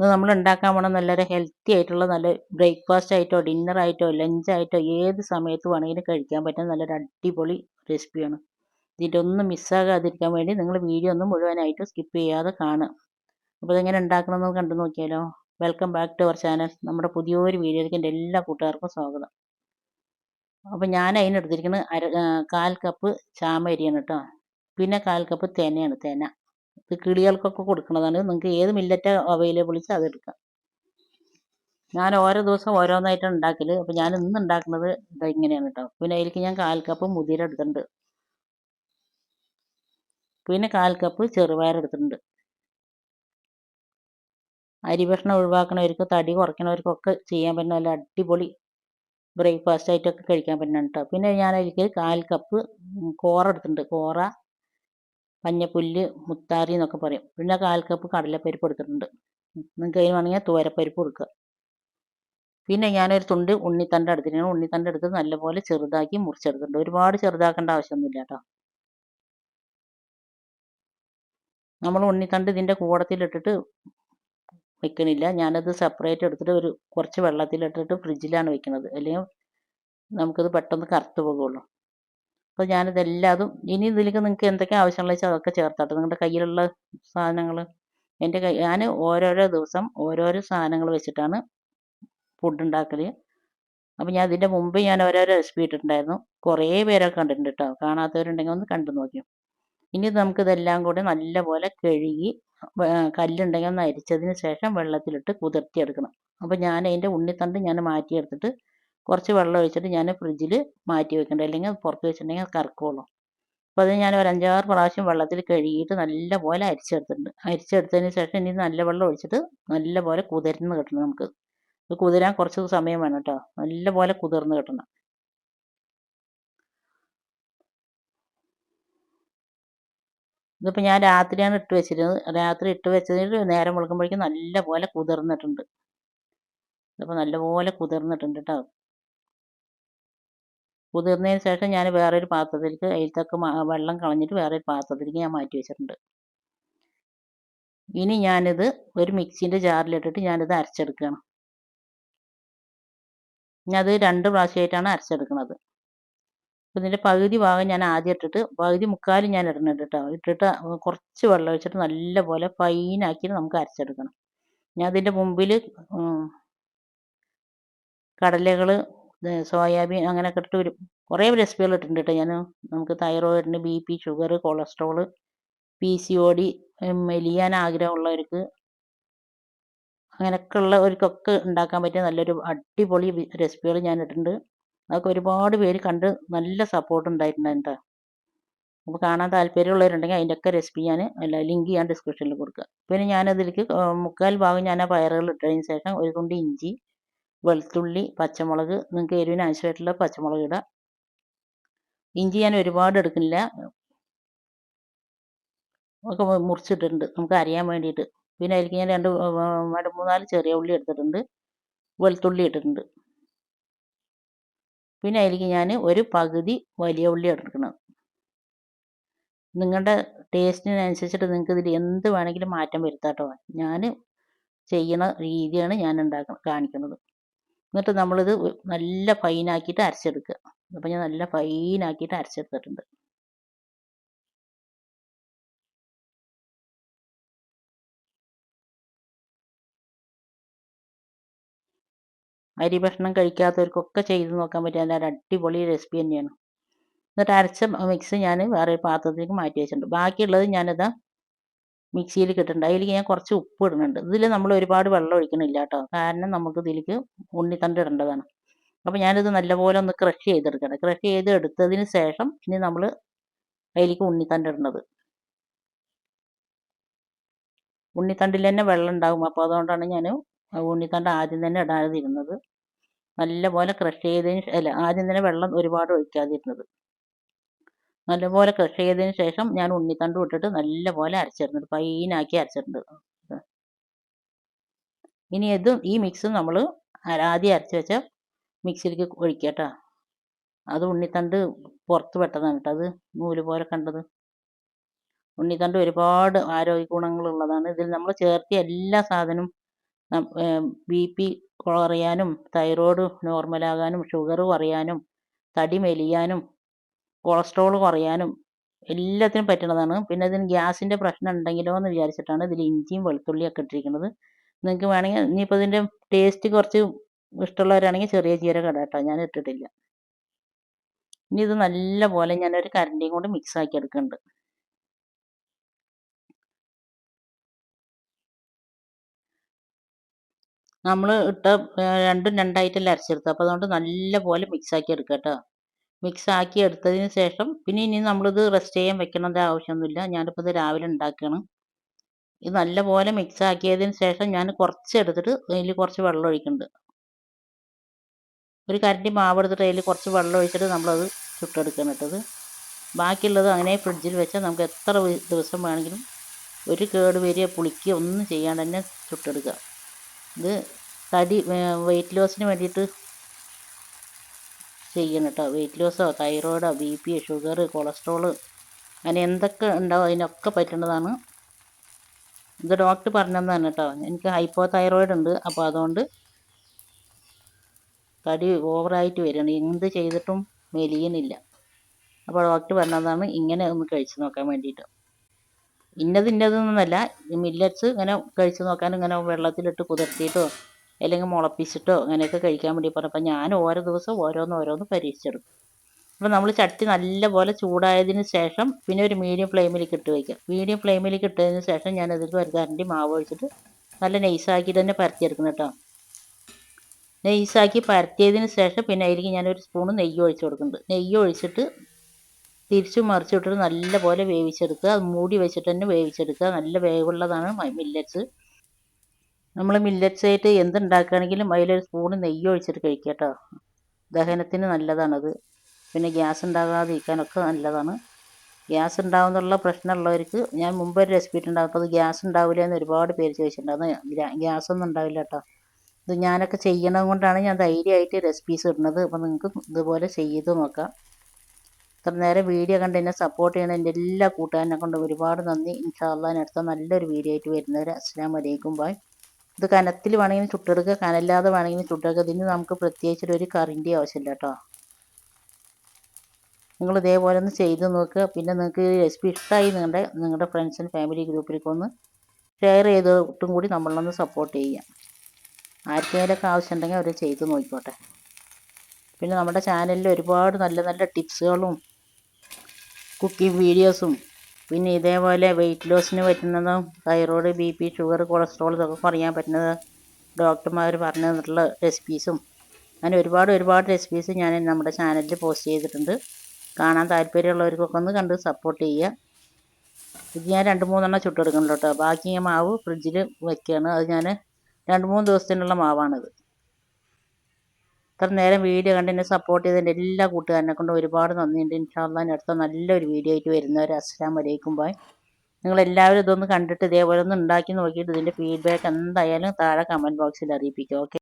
ഇത് നമ്മൾ ഉണ്ടാക്കാൻ പോണ നല്ലൊരു ഹെൽത്തി ആയിട്ടുള്ള നല്ല ബ്രേക്ക്ഫാസ്റ്റ് ആയിട്ടോ ഡിന്നർ ആയിട്ടോ ലഞ്ച് ആയിട്ടോ ഏത് സമയത്ത് വേണമെങ്കിലും കഴിക്കാൻ പറ്റുന്ന നല്ലൊരു അടിപൊളി റെസിപ്പിയാണ് ഇതിന്റെ ഒന്നും മിസ്സാകാതിരിക്കാൻ വേണ്ടി നിങ്ങൾ വീഡിയോ ഒന്നും മുഴുവനായിട്ട് സ്കിപ്പ് ചെയ്യാതെ കാണുക. അപ്പോൾ ഇതെങ്ങനെ ഉണ്ടാക്കണമെന്ന് കണ്ടു നോക്കിയാലോ? Welcome back to our channel നമ്മുടെ പുതിയൊരു വീഡിയോയിലേക്ക് എന്റെ എല്ലാ കൂട്ടുകാർക്കും സ്വാഗതം. അപ്പോൾ ഞാൻ അതിനെടുത്തിരിക്കുന്നത് അര കാൽ കപ്പ് ചാമരിയാണ് കേട്ടോ. പിന്നെ കാൽ കപ്പ് തേനയാണ് തേന കിളികൾക്കൊക്കെ കൊടുക്കുന്നതാണ് നിങ്ങൾക്ക് ഏത് മില്ലറ്റ് അവൈലബിൾ വെച്ചാൽ അത് ഞാൻ ഓരോ ദിവസം ഓരോന്നായിട്ടാണ് ഉണ്ടാക്കൽ അപ്പോൾ ഞാൻ ഇന്ന് ഉണ്ടാക്കുന്നത് ഇതാ ഇങ്ങനെയാണ് കേട്ടോ പിന്നെ അതിലേക്ക് ഞാൻ കാൽ കപ്പ് മുതിര എടുത്തിട്ടുണ്ട്. പിന്നെ കാൽ കപ്പ് ചെറുപയർ എടുത്തിട്ടുണ്ട്. അരി ഭക്ഷണം ഒഴിവാക്കണവർക്ക് തടി കുറയ്ക്കണവർക്കൊക്കെ ചെയ്യാൻ പറ്റുന്ന നല്ല അടിപൊളി ബ്രേക്ക്ഫാസ്റ്റ് ആയിട്ടൊക്കെ കഴിക്കാൻ പറ്റുന്നുണ്ട് കേട്ടോ പിന്നെ ഞാൻ അതിലേക്ക് കാൽ കപ്പ് കോറ എടുത്തിട്ടുണ്ട്. കോറ പഞ്ഞപ്പുല്ല് മുത്താറി എന്നൊക്കെ പറയും. പിന്നെ കാൽ കപ്പ് കടലപ്പരിപ്പ് എടുത്തിട്ടുണ്ട് നിങ്ങൾക്ക് അതിന് വേണമെങ്കിൽ തുവരപ്പരിപ്പ് കൊടുക്കുക. പിന്നെ ഞാനൊരു തുണ്ട് ഉണ്ണിത്തണ്ട് എടുത്തിട്ടുണ്ട്. ഉണ്ണിത്തണ്ട് എടുത്ത് നല്ലപോലെ ചെറുതാക്കി മുറിച്ചെടുത്തിട്ടുണ്ട്. ഒരുപാട് ചെറുതാക്കേണ്ട ആവശ്യമൊന്നുമില്ല കേട്ടോ. നമ്മൾ ഉണ്ണിത്തണ്ട് ഇതിന്റെ കൂടത്തിലിട്ടിട്ട് വെക്കണില്ല. ഞാനത് സെപ്പറേറ്റ് എടുത്തിട്ട് ഒരു കുറച്ച് വെള്ളത്തിലിട്ടിട്ട് ഫ്രിഡ്ജിലാണ് വെക്കുന്നത് അല്ലെങ്കിൽ നമുക്കത് പെട്ടെന്ന് കറുത്ത് പോകുള്ളൂ. അപ്പോൾ ഞാനിതെല്ലാതും ഇനി ഇതിലേക്ക് നിങ്ങൾക്ക് എന്തൊക്കെ ആവശ്യമുള്ള വെച്ചാൽ അതൊക്കെ ചേർത്താട്ടെ നിങ്ങളുടെ കയ്യിലുള്ള സാധനങ്ങൾ എന്റെ കൈ ഞാൻ ഓരോരോ ദിവസം ഓരോരോ സാധനങ്ങൾ വെച്ചിട്ടാണ് ഫുഡ് ഉണ്ടാക്കൽ അപ്പോൾ ഞാൻ ഇതിന്റെ മുമ്പ് ഞാൻ ഓരോരോ റെസിപ്പി ഇട്ടിട്ടുണ്ടായിരുന്നു. കുറേ പേരൊക്കെ കണ്ടിട്ടുണ്ട് കേട്ടോ കാണാത്തവരുണ്ടെങ്കിൽ ഒന്ന് കണ്ടു നോക്കി ഇനി നമുക്കിതെല്ലാം കൂടി നല്ലപോലെ കഴുകി കല്ലുണ്ടെങ്കിൽ ഒന്ന് അരിച്ചതിന് ശേഷം വെള്ളത്തിലിട്ട് കുതിർത്തിയെടുക്കണം. അപ്പോൾ ഞാൻ അതിന്റെ ഉണ്ണിത്തണ്ട് ഞാൻ മാറ്റിയെടുത്തിട്ട് കുറച്ച് വെള്ളം ഒഴിച്ചിട്ട് ഞാൻ ഫ്രിഡ്ജിൽ മാറ്റി വെക്കണ്ട. അല്ലെങ്കിൽ പുറത്ത് വെച്ചിട്ടുണ്ടെങ്കിൽ അത് കറക്കുള്ളൂ അപ്പോൾ അത് ഞാൻ ഒരു അഞ്ചാറ് പ്രാവശ്യം വെള്ളത്തിൽ കഴുകിയിട്ട് നല്ലപോലെ അരിച്ചെടുത്തിട്ടുണ്ട്. അരിച്ചെടുത്തതിന് ശേഷം ഇനി നല്ല വെള്ളം ഒഴിച്ചിട്ട് നല്ലപോലെ കുതിർന്ന് കിട്ടണം നമുക്ക്. ഇത് കുതിരാൻ കുറച്ച് സമയം വേണം കേട്ടോ. നല്ലപോലെ കുതിർന്ന് കിട്ടണം. ഇതിപ്പോൾ ഞാൻ രാത്രിയാണ് ഇട്ട് വെച്ചിരുന്നത്. രാത്രി ഇട്ട് വെച്ചതിന് നേരം വെളുക്കുമ്പോഴേക്കും നല്ലപോലെ കുതിർന്നിട്ടുണ്ട്. ഇതിപ്പോൾ നല്ലപോലെ കുതിർന്നിട്ടുണ്ട് കേട്ടോ. കുതിർന്നതിന് ശേഷം ഞാൻ വേറൊരു പാത്രത്തിലേക്ക് അതിലത്തൊക്കെ വെള്ളം കളഞ്ഞിട്ട് വേറൊരു പാത്രത്തിലേക്ക് ഞാൻ മാറ്റി വെച്ചിട്ടുണ്ട്. ഇനി ഞാനിത് ഒരു മിക്സിന്റെ ജാറിലിട്ടിട്ട് ഞാനിത് അരച്ചെടുക്കുകയാണ്. ഇനി അത് രണ്ട് പ്രാവശ്യമായിട്ടാണ് അരച്ചെടുക്കുന്നത്. ഇതിന്റെ പകുതി ഭാഗം ഞാൻ ആദ്യം ഇട്ടിട്ട് പകുതി മുക്കാലും ഞാൻ ഇടുന്നുണ്ട് ഇട്ടിട്ട് കുറച്ച് വെള്ളം ഒഴിച്ചിട്ട് നല്ലപോലെ ഫൈനാക്കി നമുക്ക് അരച്ചെടുക്കണം. ഞാൻ അതിന്റെ മുമ്പിൽ കടലകൾ സോയാബീൻ അങ്ങനെയൊക്കെ ഇട്ടിട്ട് ഒരു കുറേ റെസിപ്പികൾ ഇട്ടിട്ടുണ്ട് കേട്ടോ ഞാൻ നമുക്ക് തൈറോയിഡിന് B P sugar cholesterol P C O D മെലിയാൻ ആഗ്രഹമുള്ളവർക്ക് അങ്ങനെയൊക്കെ ഉള്ളവർക്കൊക്കെ ഉണ്ടാക്കാൻ പറ്റിയ നല്ലൊരു അടിപൊളി റെസിപ്പികൾ ഞാൻ ഇട്ടിട്ടുണ്ട്. അതൊക്കെ ഒരുപാട് പേര് കണ്ട് നല്ല സപ്പോർട്ട് ഉണ്ടായിട്ടുണ്ട് കേട്ടോ അപ്പോൾ കാണാൻ താല്പര്യമുള്ളവരുണ്ടെങ്കിൽ അതിന്റെയൊക്കെ റെസിപ്പി ഞാൻ അല്ല ലിങ്ക് ഞാൻ ഡിസ്ക്രിപ്ഷനിൽ കൊടുക്കുക പിന്നെ ഞാനതിലേക്ക് മുക്കാൽ ഭാഗം ഞാൻ ആ പയറുകൾ ഇട്ടതിന് ശേഷം ഒരു തുണ്ട് ഇഞ്ചി വെളുത്തുള്ളി പച്ചമുളക് നിങ്ങൾക്ക് എരിവിന് ആവശ്യമായിട്ടുള്ള പച്ചമുളക് ഇടാം. ഇഞ്ചി ഞാൻ ഒരുപാട് എടുക്കുന്നില്ല. ഒക്കെ മുറിച്ചിട്ടുണ്ട് നമുക്ക് അറിയാൻ വേണ്ടിയിട്ട്. പിന്നെ അതിലേക്ക് ഞാൻ രണ്ട് മൂന്നാൽ ചെറിയ ഉള്ളി എടുത്തിട്ടുണ്ട്. വെളുത്തുള്ളി ഇട്ടിട്ടുണ്ട്. പിന്നെ അതിലേക്ക് ഞാൻ ഒരു പകുതി വലിയ ഉള്ളി എടുക്കണം. നിങ്ങളുടെ ടേസ്റ്റിനനുസരിച്ചിട്ട് നിങ്ങൾക്ക് ഇതിൽ എന്ത് വേണമെങ്കിലും മാറ്റം വരുത്താട്ടോ. ഞാൻ ചെയ്യുന്ന രീതിയാണ് ഞാൻ ഉണ്ടാക്കുന്നത് കാണിക്കുന്നത്. എന്നിട്ട് നമ്മളിത് നല്ല ഫൈനാക്കിയിട്ട് അരച്ചെടുക്കുക. അപ്പം ഞാൻ നല്ല ഫൈനാക്കിയിട്ട് അരച്ചെടുത്തിട്ടുണ്ട്. അരി ഭക്ഷണം കഴിക്കാത്തവർക്കൊക്കെ ചെയ്ത് നോക്കാൻ പറ്റിയ നല്ല അടിപൊളി റെസിപ്പി തന്നെയാണ്. എന്നിട്ട് അരച്ച മിക്സ് ഞാൻ വേറെ പാത്രത്തിലേക്ക് മാറ്റി വെച്ചിട്ടുണ്ട്. ബാക്കിയുള്ളത് ഞാനിതാ മിക്സിയിൽ കിട്ടുന്നുണ്ട് അതിലേക്ക് ഞാൻ കുറച്ച് ഉപ്പ് ഇടുന്നുണ്ട്. ഇതിൽ നമ്മൾ ഒരുപാട് വെള്ളം ഒഴിക്കണില്ല കേട്ടോ. കാരണം നമുക്ക് ഇതിലേക്ക് ഉണ്ണിത്തണ്ട് ഇടേണ്ടതാണ്. അപ്പോൾ ഞാനിത് നല്ലപോലെ ഒന്ന് ക്രഷ് ചെയ്തെടുക്കണം ക്രഷ് ചെയ്ത് എടുത്തതിന് ശേഷം ഇനി നമ്മൾ അതിലേക്ക് ഉണ്ണിത്തണ്ട് ഇടുന്നത് ഉണ്ണിത്തണ്ടിൽ തന്നെ വെള്ളം ഉണ്ടാകും അപ്പോൾ അതുകൊണ്ടാണ് ഞാൻ ഉണ്ണിത്തണ്ട് ആദ്യം തന്നെ ഇടാതിരുന്നത്. നല്ലപോലെ ക്രഷ് ചെയ്തതിന് അല്ല ആദ്യം തന്നെ വെള്ളം ഒരുപാട് ഒഴിക്കാതിരുന്നത്. നല്ലപോലെ കൃഷി ചെയ്തതിന് ശേഷം ഞാൻ ഉണ്ണിത്തണ്ട് ഇട്ടിട്ട് നല്ലപോലെ അരച്ചിരുന്നുണ്ട് ഫൈനാക്കി അരച്ചിട്ടുണ്ട്. ഇനി ഇതും ഈ മിക്സ് നമ്മൾ ആദ്യം അരച്ച് വെച്ച മിക്സിയിലേക്ക് ഒഴിക്കുക കേട്ടോ അത് ഉണ്ണിത്തണ്ട് പുറത്ത് പെട്ടതാണ് കേട്ടോ. അത് നൂൽ പോലെ കണ്ടത്. ഉണ്ണിത്തണ്ട് ഒരുപാട് ആരോഗ്യ ഗുണങ്ങളുള്ളതാണ് ഇതിൽ നമ്മൾ ചേർത്തിയ എല്ലാ സാധനവും ബി പി കുറയാനും തൈറോയ്ഡ് നോർമലാകാനും ഷുഗർ കുറയാനും തടി മെലിയാനും കൊളസ്ട്രോൾ കുറയാനും എല്ലാത്തിനും പറ്റുന്നതാണ്. പിന്നെ ഇതിന് ഗ്യാസിന്റെ പ്രശ്നം ഉണ്ടെങ്കിലോ എന്ന് വിചാരിച്ചിട്ടാണ് ഇതിൽ ഇഞ്ചിയും വെളുത്തുള്ളിയൊക്കെ ഇട്ടിരിക്കുന്നത്. നിങ്ങൾക്ക് വേണമെങ്കിൽ ഇനിയിപ്പോൾ ഇതിന്റെ ടേസ്റ്റ് കുറച്ച് ഇഷ്ടമുള്ളവരാണെങ്കിൽ ചെറിയ ജീരകം ഇടാം കേട്ടോ. ഞാൻ ഇട്ടിട്ടില്ല. ഇനി ഇത് നല്ല പോലെ ഞാനൊരു കരണ്ടിയും കൊണ്ട് മിക്സ് ആക്കി എടുക്കുന്നുണ്ട്. നമ്മൾ ഇട്ട രണ്ടും രണ്ടായിട്ടല്ല അരച്ചെടുത്തത്. അപ്പോൾ അതുകൊണ്ട് നല്ല പോലെ മിക്സ് ആക്കി എടുക്കാം കേട്ടോ. മിക്സ് ആക്കി എടുത്തതിന് ശേഷം പിന്നെ ഇനി നമ്മളിത് റെസ്റ്റ് ചെയ്യാൻ വെക്കേണ്ട ആവശ്യമൊന്നുമില്ല. ഞാനിപ്പോൾ ഇത് രാവിലെ ഉണ്ടാക്കുകയാണ് ഇത് നല്ലപോലെ മിക്സ് ആക്കിയതിന് ശേഷം ഞാൻ കുറച്ച് എടുത്തിട്ട് അതിൽ കുറച്ച് വെള്ളം ഒഴിക്കുന്നുണ്ട്. ഒരു കരണ്ടി മാവ് എടുത്തിട്ട് അതിൽ കുറച്ച് വെള്ളം ഒഴിച്ചിട്ട് നമ്മളത് ചുട്ടെടുക്കണം ഇട്ടത് ബാക്കിയുള്ളത് അങ്ങനെ ഫ്രിഡ്ജിൽ വെച്ചാൽ നമുക്ക് എത്ര ദിവസം വേണമെങ്കിലും ഒരു കേട് വരിക പുളിക്കുക ഒന്നും ചെയ്യാണ്ട് തന്നെ ചുട്ടെടുക്കുക. ഇത് തടി വെയിറ്റ് ലോസിന് വേണ്ടിയിട്ട് ചെയ്യണം കേട്ടോ. വെയിറ്റ് ലോസോ തൈറോയിഡോ ബി പി ഷുഗർ കൊളസ്ട്രോൾ അങ്ങനെ എന്തൊക്കെ ഉണ്ടാവും അതിനൊക്കെ പറ്റേണ്ടതാണ് ഇത് ഡോക്ടർ പറഞ്ഞതാണ് കേട്ടോ. എനിക്ക് ഹൈപ്പോ തൈറോയിഡ് ഉണ്ട്. അപ്പോൾ അതുകൊണ്ട് തടി ഓവറായിട്ട് വരികയാണ്. എന്ത് ചെയ്തിട്ടും മെലിയുന്നില്ല. അപ്പോൾ ഡോക്ടർ പറഞ്ഞതാണ് ഇങ്ങനെ ഒന്ന് കഴിച്ചു നോക്കാൻ വേണ്ടിയിട്ട്. ഇന്നത് ഇന്നതെന്നല്ല മില്ലറ്റ്സ് ഇങ്ങനെ കഴിച്ചു നോക്കാൻ ഇങ്ങനെ വെള്ളത്തിലിട്ട് കുതിർത്തിയിട്ടോ അല്ലെങ്കിൽ മുളപ്പിച്ചിട്ടോ അങ്ങനെയൊക്കെ കഴിക്കാൻ വേണ്ടി പറഞ്ഞപ്പോൾ ഞാൻ ഓരോ ദിവസം ഓരോന്ന് ഓരോന്ന് പരീക്ഷിച്ചെടുക്കും അപ്പോൾ നമ്മൾ ചട്ടി നല്ലപോലെ ചൂടായതിന് ശേഷം പിന്നെ ഒരു മീഡിയം ഫ്ലെയിമിലേക്ക് ഇട്ട് വയ്ക്കുക മീഡിയം ഫ്ലെയിമിലേക്ക് ഇട്ടതിന് ശേഷം ഞാൻ അതിൽ ഒരു കരണ്ടി മാവ് ഒഴിച്ചിട്ട് നല്ല നൈസാക്കി തന്നെ പരത്തിയെടുക്കണം കേട്ടോ. നൈസാക്കി പരത്തിയതിന് ശേഷം പിന്നെ അതിലേക്ക് ഞാനൊരു സ്പൂണ് നെയ്യ് ഒഴിച്ച് കൊടുക്കുന്നുണ്ട്. നെയ്യ് ഒഴിച്ചിട്ട് തിരിച്ചു മറിച്ചിട്ടിട്ട് നല്ലപോലെ വേവിച്ചെടുക്കുക. അത് മൂടി വെച്ചിട്ട് തന്നെ വേവിച്ചെടുക്കുക. നല്ല വേവുള്ളതാണ് മില്ലറ്റ്സ് നമ്മൾ മില്ലറ്റ്സ് ആയിട്ട് എന്തുണ്ടാക്കുകയാണെങ്കിലും അതിലൊരു സ്പൂണ് നെയ്യ് ഒഴിച്ചിട്ട് കഴിക്കുക കേട്ടോ ദഹനത്തിന് നല്ലതാണത്. പിന്നെ ഗ്യാസ് ഉണ്ടാകാതിരിക്കാനൊക്കെ നല്ലതാണ്. ഗ്യാസ് ഉണ്ടാവുന്നുള്ള പ്രശ്നമുള്ളവർക്ക് ഞാൻ മുമ്പ് ഒരു റെസിപ്പി ഇട്ടുണ്ടാകും അപ്പോൾ അത് ഗ്യാസ് ഉണ്ടാവില്ല എന്ന് ഒരുപാട് പേര് ചോദിച്ചിട്ടുണ്ടായിരുന്നു. ഗ്യാസ് ഒന്നും ഉണ്ടാവില്ല കേട്ടോ ഇത് ഞാനൊക്കെ ചെയ്യണത് കൊണ്ടാണ് ഞാൻ ധൈര്യമായിട്ട് റെസിപ്പീസ് ഇടുന്നത്. അപ്പോൾ നിങ്ങൾക്ക് ഇതുപോലെ ചെയ്ത് നോക്കാം. ഇത്ര നേരം വീഡിയോ കണ്ട് എന്നെ സപ്പോർട്ട് ചെയ്യണ എന്റെ എല്ലാ കൂട്ടുകാരനെ കൊണ്ട് ഒരുപാട് നന്ദി. ഇൻഷാല്ലാൻ അടുത്ത നല്ലൊരു വീഡിയോ ആയിട്ട് വരുന്നവരെ. അസ്സാം വലൈക്കും ബായ് ഇത് കനത്തിൽ വേണമെങ്കിൽ ചുട്ടെടുക്കുക കനല്ലാതെ വേണമെങ്കിൽ ചുട്ടെടുക്കുക. ഇതിന് നമുക്ക് പ്രത്യേകിച്ചൊരു ഒരു കറിന്റെ ആവശ്യമില്ല കേട്ടോ. നിങ്ങൾ ഇതേപോലെ ഒന്ന് ചെയ്ത് നോക്കുക. പിന്നെ നിങ്ങൾക്ക് ഈ റെസിപ്പി ഇഷ്ടമായി നിങ്ങളുടെ നിങ്ങളുടെ ഫ്രണ്ട്സ് ആൻഡ് ഫാമിലി ഗ്രൂപ്പിലേക്ക് ഒന്ന് ഷെയർ ചെയ്തിട്ടും കൂടി നമ്മളൊന്ന് സപ്പോർട്ട് ചെയ്യാം. ആർക്കെങ്കിലൊക്കെ ആവശ്യമുണ്ടെങ്കിൽ അവർ ചെയ്ത് നോക്കിക്കോട്ടെ. പിന്നെ നമ്മുടെ ചാനലിൽ ഒരുപാട് നല്ല നല്ല ടിപ്സുകളും കുക്കിംഗ് വീഡിയോസും പിന്നെ ഇതേപോലെ വെയിറ്റ് ലോസിന് പറ്റുന്നതും thyroid B P sugar cholesterol ഇതൊക്കെ കുറയാൻ പറ്റുന്നത് ഡോക്ടർമാർ പറഞ്ഞു തന്നിട്ടുള്ള റെസിപ്പീസും അങ്ങനെ ഒരുപാട് ഒരുപാട് റെസിപ്പീസ് ഞാൻ നമ്മുടെ ചാനലിൽ പോസ്റ്റ് ചെയ്തിട്ടുണ്ട്. കാണാൻ താല്പര്യമുള്ളവർക്കൊക്കെ ഒന്ന് കണ്ട് സപ്പോർട്ട് ചെയ്യുക. ഇത് ഞാൻ രണ്ട് മൂന്നെണ്ണം ചുട്ടെടുക്കുന്നുണ്ട് കേട്ടോ. ബാക്കി മാവ് ഫ്രിഡ്ജിൽ വയ്ക്കുകയാണ് അത് ഞാൻ രണ്ട് മൂന്ന് ദിവസത്തിനുള്ള മാവാണിത്. ഇത്ര നേരം വീഡിയോ കണ്ട് എന്നെ സപ്പോർട്ട് ചെയ്തതിന്റെ എല്ലാ കൂട്ടുകാരനെ കൊണ്ട് ഒരുപാട് നന്ദിയുണ്ട്. ഇൻഷാല്ലാ അടുത്ത നല്ലൊരു വീഡിയോ ആയിട്ട് വരുന്നവർ അസ്സാം വലൈക്കും ബായ് നിങ്ങളെല്ലാവരും ഇതൊന്ന് കണ്ടിട്ട് ഇതേപോലെ ഒന്ന് ഉണ്ടാക്കി നോക്കിയിട്ട് ഇതിന്റെ ഫീഡ്ബാക്ക് എന്തായാലും താഴെ കമന്റ് ബോക്സിൽ അറിയിപ്പിക്കുക ഓക്കെ